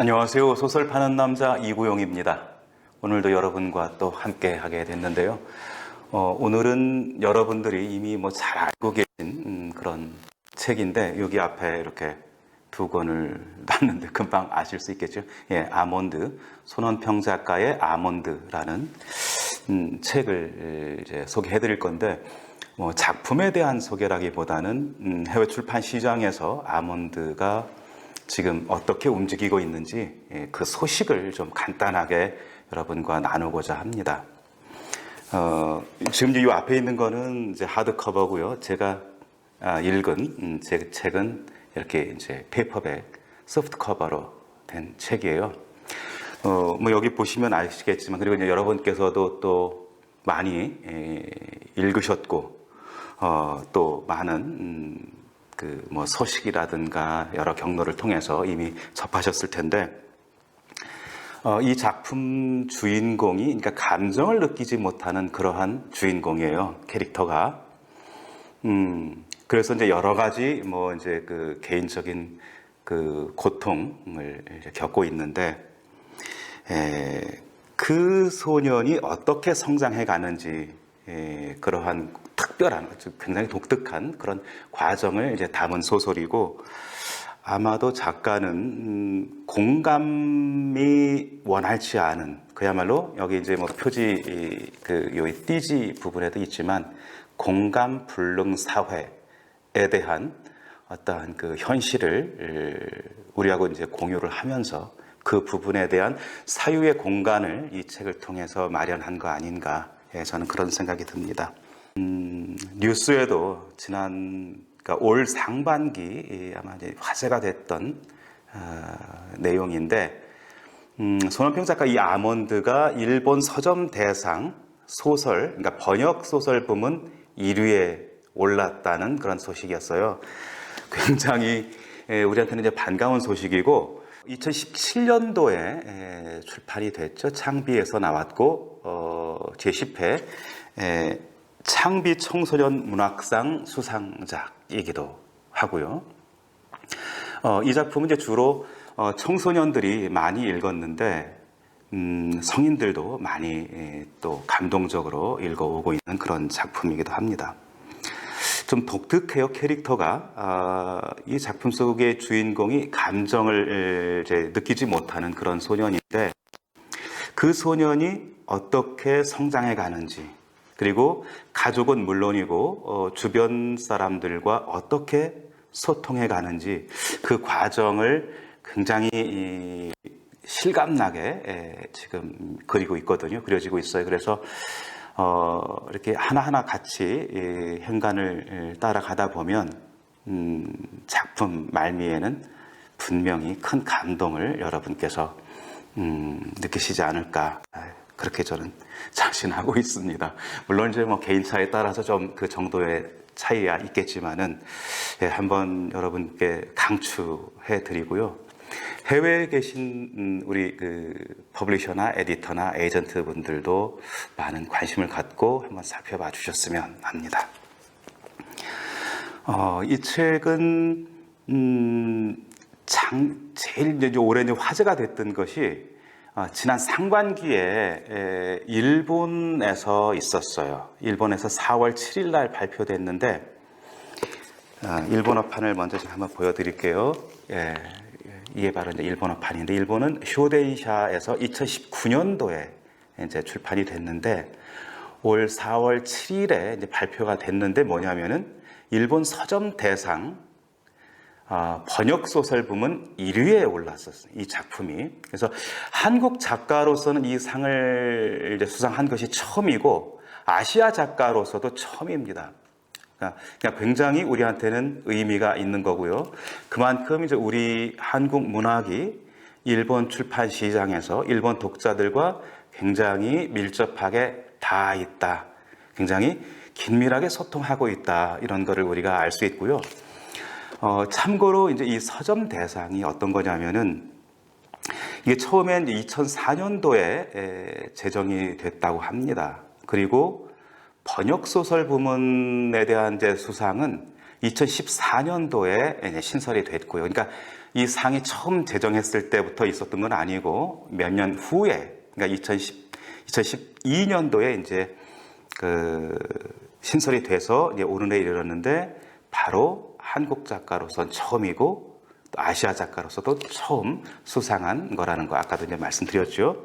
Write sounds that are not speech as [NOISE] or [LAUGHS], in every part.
안녕하세요. 소설 파는 남자 이구용입니다. 오늘도 여러분과 또 함께 하게 됐는데요. 어, 오늘은 여러분들이 이미 뭐 잘 알고 계신 음, 그런 책인데 여기 앞에 이렇게 두 권을 [LAUGHS] 놨는데 금방 아실 수 있겠죠. 예, 아몬드 손원평 작가의 아몬드라는 음, 책을 이제 소개해 드릴 건데 뭐 작품에 대한 소개라기보다는 음, 해외 출판 시장에서 아몬드가 지금 어떻게 움직이고 있는지 예, 그 소식을 좀 간단하게 여러분과 나누고자 합니다. 어, 지금 이 앞에 있는 거는 이제 하드 커버고요. 제가 아, 읽은 음, 제 책은 이렇게 이제 페이퍼백 소프트 커버로 된 책이에요. 어, 뭐 여기 보시면 아시겠지만 그리고 이제 여러분께서도 또 많이 에, 읽으셨고 어, 또 많은 음, 그 뭐 소식이라든가 여러 경로를 통해서 이미 접하셨을 텐데 어, 이 작품 주인공이 그러니까 감정을 느끼지 못하는 그러한 주인공이에요 캐릭터가. 음, 그래서 이제 여러 가지 뭐 이제 그 개인적인 그 고통을 겪고 있는데 에, 그 소년이 어떻게 성장해 가는지 에, 그러한 특별한 즉 굉장히 독특한 그런 과정을 이제 담은 소설이고 아마도 작가는 음, 공감이 원활치 않은 그야말로 여기 이제 뭐 표지 이, 그 요이 띠지 부분에도 있지만 공감 불능 사회에 대한 어떠한 그 현실을 우리하고 이제 공유를 하면서 그 부분에 대한 사유의 공간을 이 책을 통해서 마련한 거 아닌가 예, 저는 그런 생각이 듭니다. 음, 뉴스에도 지난 그러니까 올 상반기 이 아마 이제 화제가 됐던 어, 내용인데 음, 손원평 작가 이 아몬드가 일본 서점 대상 소설 그러니까 번역 소설 부문 1위에 올랐다는 그런 소식이었어요. 굉장히 에, 우리한테는 이제 반가운 소식이고 2017년도에 출판이 됐죠. 창비에서 나왔고 어, 제10회 에, 창비 청소년 문학상 수상작이기도 하고요. 어, 이 작품은 이제 주로 어, 청소년들이 많이 읽었는데 음, 성인들도 많이 에, 또 감동적으로 읽어오고 있는 그런 작품이기도 합니다. 좀 독특해요 캐릭터가 아, 이 작품 속의 주인공이 감정을 이제 느끼지 못하는 그런 소년인데 그 소년이 어떻게 성장해 가는지 그리고 가족은 물론이고 어, 주변 사람들과 어떻게 소통해 가는지 그 과정을 굉장히 이, 실감나게 에, 지금 그리고 있거든요. 그려지고 있어요. 그래서 어, 이렇게 하나하나 같이 이 행간을 따라가다 보면 음, 작품 말미에는 분명히 큰 감동을 여러분께서 음, 느끼시지 않을까 그렇게 저는 자신하고 있습니다. 물론 이제 뭐 개인차에 따라서 좀 그 정도의 차이가 있겠지만은 예, 한번 여러분께 강추해 드리고요. 해외에 계신 음, 우리 그 퍼블리셔나 에디터나 에이전트 분들도 많은 관심을 갖고 한번 살펴봐 주셨으면 합니다. 어, 이 책은 음, 장, 제일 이제 이제 화제가 됐던 것이 어, 지난 상반기에 에, 일본에서 있었어요. 일본에서 4월 7일 날 발표됐는데 어, 일본어판을 먼저 제가 한번 보여드릴게요. 예, 이게 바로 이제 일본어판인데 일본은 쇼데이샤에서 2019년도에 이제 출판이 됐는데 올 4월 7일에 이제 발표가 됐는데 뭐냐면은 일본 서점 대상 어, 번역 소설 부문 1위에 올랐었어요. 이 작품이. 그래서 한국 작가로서는 이 상을 수상한 것이 처음이고 아시아 작가로서도 처음입니다. 그러니까 굉장히 우리한테는 의미가 있는 거고요. 그만큼 이제 우리 한국 문학이 일본 출판 시장에서 일본 독자들과 굉장히 밀접하게 닿아 있다. 굉장히 긴밀하게 소통하고 있다. 이런 거를 우리가 알 수 있고요. 어, 참고로 이제 이 서점 대상이 어떤 거냐면은 이게 처음엔 2004년도에 제정이 됐다고 합니다. 그리고 번역 소설 부문에 대한 이제 수상은 2014년도에 신설이 됐고요. 그러니까 이 상이 처음 제정했을 때부터 있었던 건 아니고 몇 년 후에 그러니까 2010, 2012년도에 이제 그 신설이 돼서 이제 오늘에 이르렀는데 바로 한국 작가로선 처음이고 또 아시아 작가로서도 처음 수상한 거라는 거 아까도 이제 말씀드렸죠.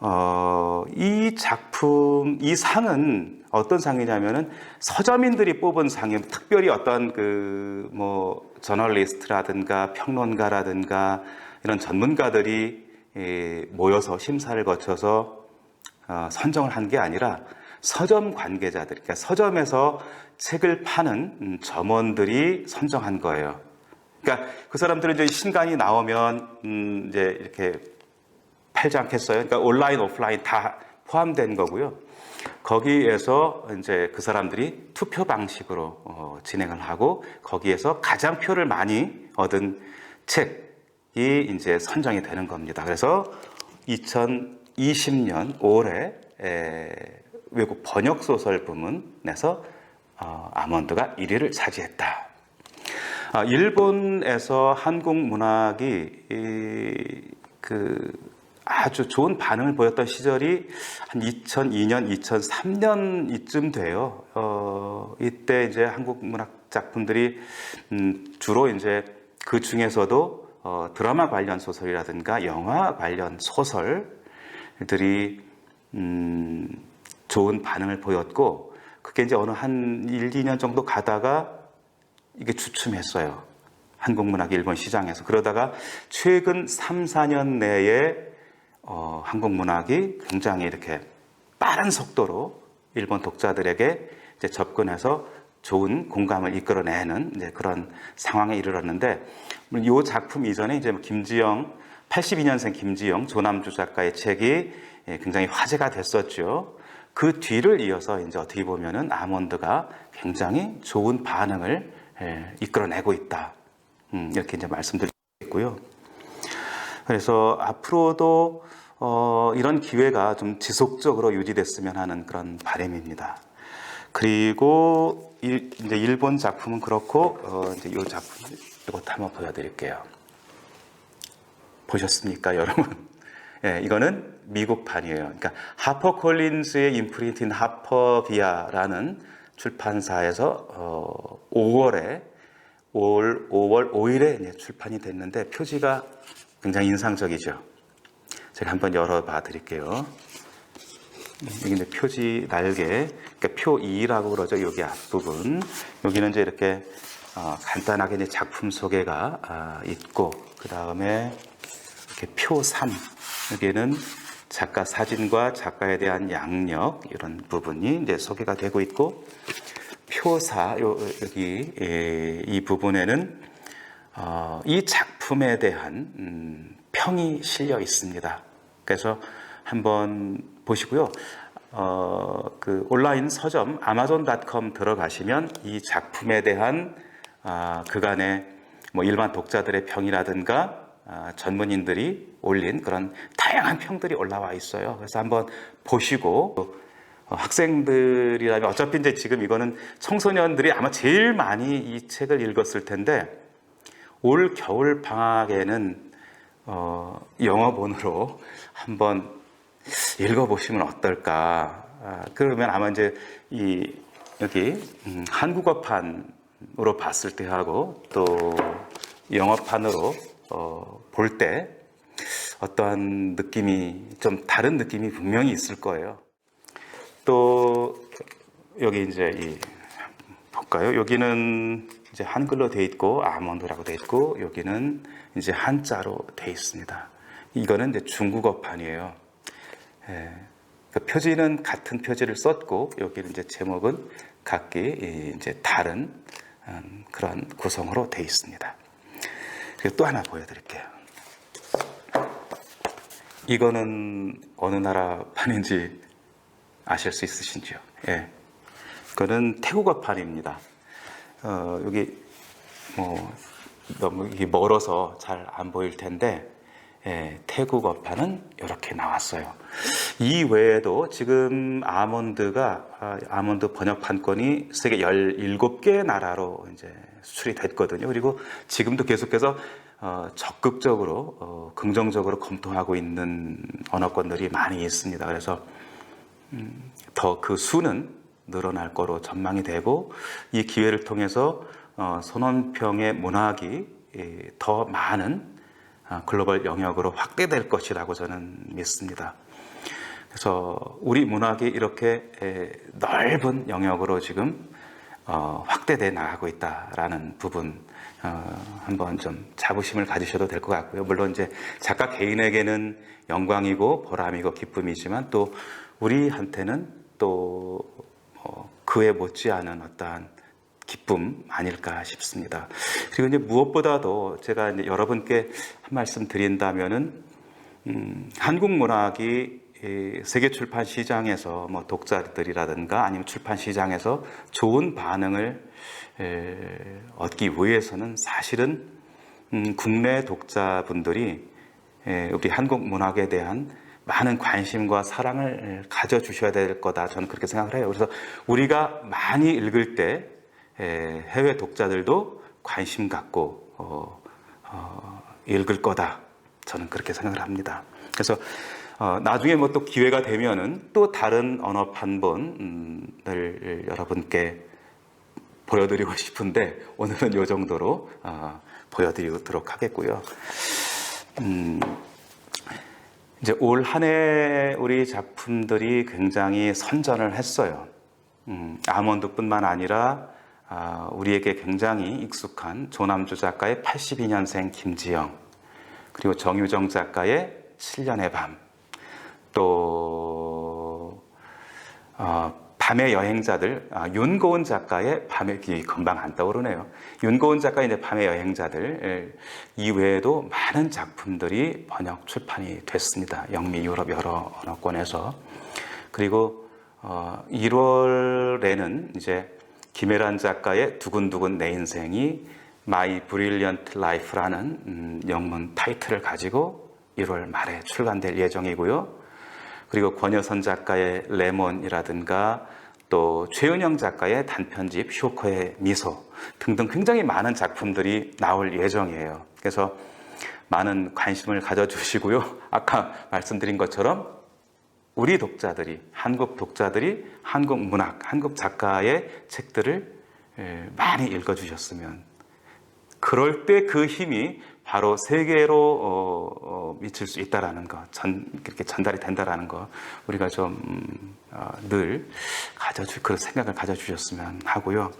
어, 이 작품, 이 상은 어떤 상이냐면은 서점인들이 뽑은 상이 특별히 어떤 그 뭐 저널리스트라든가 평론가라든가 이런 전문가들이 예, 모여서 심사를 거쳐서 어, 선정을 한 게 아니라 서점 관계자들, 그러니까 서점에서 책을 파는 음, 점원들이 선정한 거예요. 그러니까 그 사람들은 이제 신간이 나오면 음, 이제 이렇게 팔지 않겠어요? 그러니까 온라인, 오프라인 다 포함된 거고요. 거기에서 이제 그 사람들이 투표 방식으로 어, 진행을 하고 거기에서 가장 표를 많이 얻은 책이 이제 선정이 되는 겁니다. 그래서 2020년 올해 에, 외국 번역 소설 부문에서 어, 아몬드가 1위를 차지했다. 아, 일본에서 한국 문학이 이, 그 아주 좋은 반응을 보였던 시절이 한 2002년, 2003년 이쯤 돼요. 어, 이때 이제 한국 문학 작품들이 음, 주로 이제 그 중에서도 어, 드라마 관련 소설이라든가 영화 관련 소설들이 음, 좋은 반응을 보였고 그게 이제 어느 한 1, 2년 정도 가다가 이게 주춤했어요. 한국 문학 일본 시장에서. 그러다가 최근 3, 4년 내에 어, 한국 문학이 굉장히 이렇게 빠른 속도로 일본 독자들에게 접근해서 좋은 공감을 이끌어내는 그런 상황에 이르렀는데 이 작품 이전에 이제 뭐 김지영 82년생 김지영 조남주 작가의 책이 예, 굉장히 화제가 됐었죠. 그 뒤를 이어서 이제 어떻게 보면은 아몬드가 굉장히 좋은 반응을 예, 이끌어내고 있다. 음, 이렇게 이제 말씀드리고요. 그래서 앞으로도 어, 이런 기회가 좀 지속적으로 유지됐으면 하는 그런 바람입니다. 그리고 일, 이제 일본 작품은 그렇고 어, 이제 이 작품 이것도 한번 보여드릴게요. 보셨습니까, 여러분? [LAUGHS] 예, 이거는 미국판이에요. 그러니까 하퍼 콜린즈의 인프린트인 하퍼비아라는 출판사에서 어, 5월에 올 5월 5일에 출판이 됐는데 표지가 굉장히 인상적이죠. 제가 한번 열어봐 드릴게요. 여기 이제 표지 날개, 그러니까 표 2라고 그러죠. 여기 앞부분. 여기는 이제 이렇게 어, 간단하게 이제 작품 소개가 아, 있고, 그 다음에 이렇게 표 3. 여기에는 작가 사진과 작가에 대한 양력, 이런 부분이 이제 소개가 되고 있고, 표사, 요, 여기, 예, 이 부분에는 어, 이 작품에 대한 음, 평이 실려 있습니다. 그래서 한번 보시고요. 어, 그 온라인 서점 아마존닷컴 들어가시면 이 작품에 대한 아, 그간의 뭐 일반 독자들의 평이라든가 아, 전문인들이 올린 그런 다양한 평들이 올라와 있어요. 그래서 한번 보시고 어, 학생들이라면 어차피 이제 지금 이거는 청소년들이 아마 제일 많이 이 책을 읽었을 텐데 올 겨울 방학에는 어, 영어본으로 한번 읽어보시면 어떨까. 아, 그러면 아마 이제 이 여기 음, 한국어판으로 봤을 때 하고 또 영어판으로 어, 볼 때 어떠한 느낌이 좀 다른 느낌이 분명히 있을 거예요. 또 여기 이제 이 볼까요? 여기는 이제 한글로 돼 있고 아몬드라고 돼 있고 여기는 이제 한자로 돼 있습니다. 이거는 이제 중국어판이에요. 예, 그 표지는 같은 표지를 썼고 여기는 이제 제목은 각기 이제 다른 음, 그런 구성으로 돼 있습니다. 그리고 또 하나 보여드릴게요. 이거는 어느 나라 판인지 아실 수 있으신지요? 예. 그거는 태국어 판입니다. 어, 여기 뭐 너무 멀어서 잘 안 보일 텐데 예, 태국어판은 이렇게 나왔어요. 이 외에도 지금 아몬드가 아, 아몬드 번역판권이 세계 17개 나라로 이제 수출이 됐거든요. 그리고 지금도 계속해서 어, 적극적으로 어, 긍정적으로 검토하고 있는 언어권들이 많이 있습니다. 그래서 더그 수는 늘어날 거로 전망이 되고 이 기회를 통해서 어, 손원평의 문학이 예, 더 많은 아, 글로벌 영역으로 확대될 것이라고 저는 믿습니다. 그래서 우리 문학이 이렇게 에, 넓은 영역으로 지금 어, 확대돼 나가고 있다라는 부분 어, 한번 좀 자부심을 가지셔도 될 것 같고요. 물론 이제 작가 개인에게는 영광이고 보람이고 기쁨이지만 또 우리한테는 또 어, 그에 못지않은 어떠한 기쁨 아닐까 싶습니다. 그리고 이제 무엇보다도 제가 이제 여러분께 한 말씀 드린다면은 음, 한국 문학이 이 세계 출판 시장에서 뭐 독자들이라든가 아니면 출판 시장에서 좋은 반응을 에, 얻기 위해서는 사실은 음, 국내 독자분들이 에, 우리 한국 문학에 대한 많은 관심과 사랑을 가져주셔야 될 거다. 저는 그렇게 생각을 해요. 그래서 우리가 많이 읽을 때 에, 해외 독자들도 관심 갖고 어, 어, 읽을 거다. 저는 그렇게 생각을 합니다. 그래서 어, 나중에 뭐 또 기회가 되면은 또 다른 언어 판본을 여러분께 보여드리고 [LAUGHS] 싶은데 오늘은 이 정도로 어, 보여드리도록 하겠고요. 음, 이제 올 한 해 우리 작품들이 굉장히 선전을 했어요. 음, 아몬드뿐만 아니라 아, 우리에게 굉장히 익숙한 조남주 작가의 82년생 김지영, 그리고 정유정 작가의 7년의 밤, 또 어, 밤의 여행자들, 아, 윤고은 작가의 밤의 기 금방 안 떠오르네요. 윤고은 작가의 밤의 여행자들 이외에도 많은 작품들이 번역 출판이 됐습니다. 영미 유럽 여러 언어권에서 그리고 어, 1월에는 이제 김혜란 작가의 두근두근 내 인생이 Brilliant Life라는 음, 영문 타이틀을 가지고 1월 말에 출간될 예정이고요. 그리고 권여선 작가의 레몬이라든가 또 최은영 작가의 단편집 쇼커의 미소 등등 굉장히 많은 작품들이 나올 예정이에요. 그래서 많은 관심을 가져주시고요. [LAUGHS] 아까 말씀드린 것처럼 우리 독자들이, 한국 독자들이 한국 문학, 한국 작가의 책들을 에, 많이 읽어주셨으면 그럴 때 그 힘이 바로 세계로 어, 어, 미칠 수 있다라는 것, 전, 그렇게 전달이 된다라는 것, 우리가 좀늘 음, 어, 가져주 그런 생각을 가져주셨으면 하고요.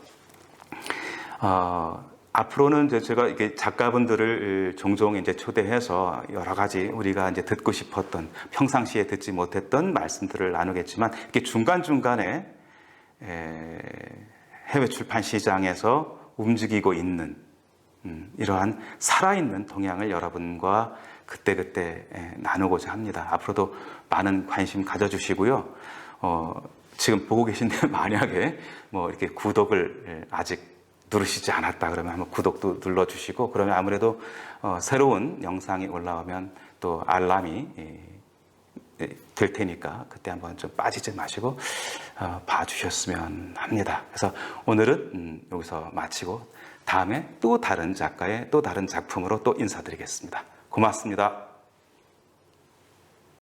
어, 앞으로는 이제 제가 이게 작가분들을 종종 이제 초대해서 여러 가지 우리가 이제 듣고 싶었던 평상시에 듣지 못했던 말씀들을 나누겠지만 이렇게 중간 중간에 해외 출판 시장에서 움직이고 있는 음, 이러한 살아있는 동향을 여러분과 그때그때 예, 나누고자 합니다. 앞으로도 많은 관심 가져주시고요. 어, 지금 보고 계신데 [LAUGHS] 만약에 뭐 이렇게 구독을 예, 아직 누르시지 않았다 그러면 한번 구독도 눌러주시고 그러면 아무래도 어, 새로운 영상이 올라오면 또 알람이 예, 될 테니까 그때 한번 좀 빠지지 마시고 어, 봐주셨으면 합니다. 그래서 오늘은 음, 여기서 마치고 다음에 또 다른 작가의 또 다른 작품으로 또 인사드리겠습니다. 고맙습니다.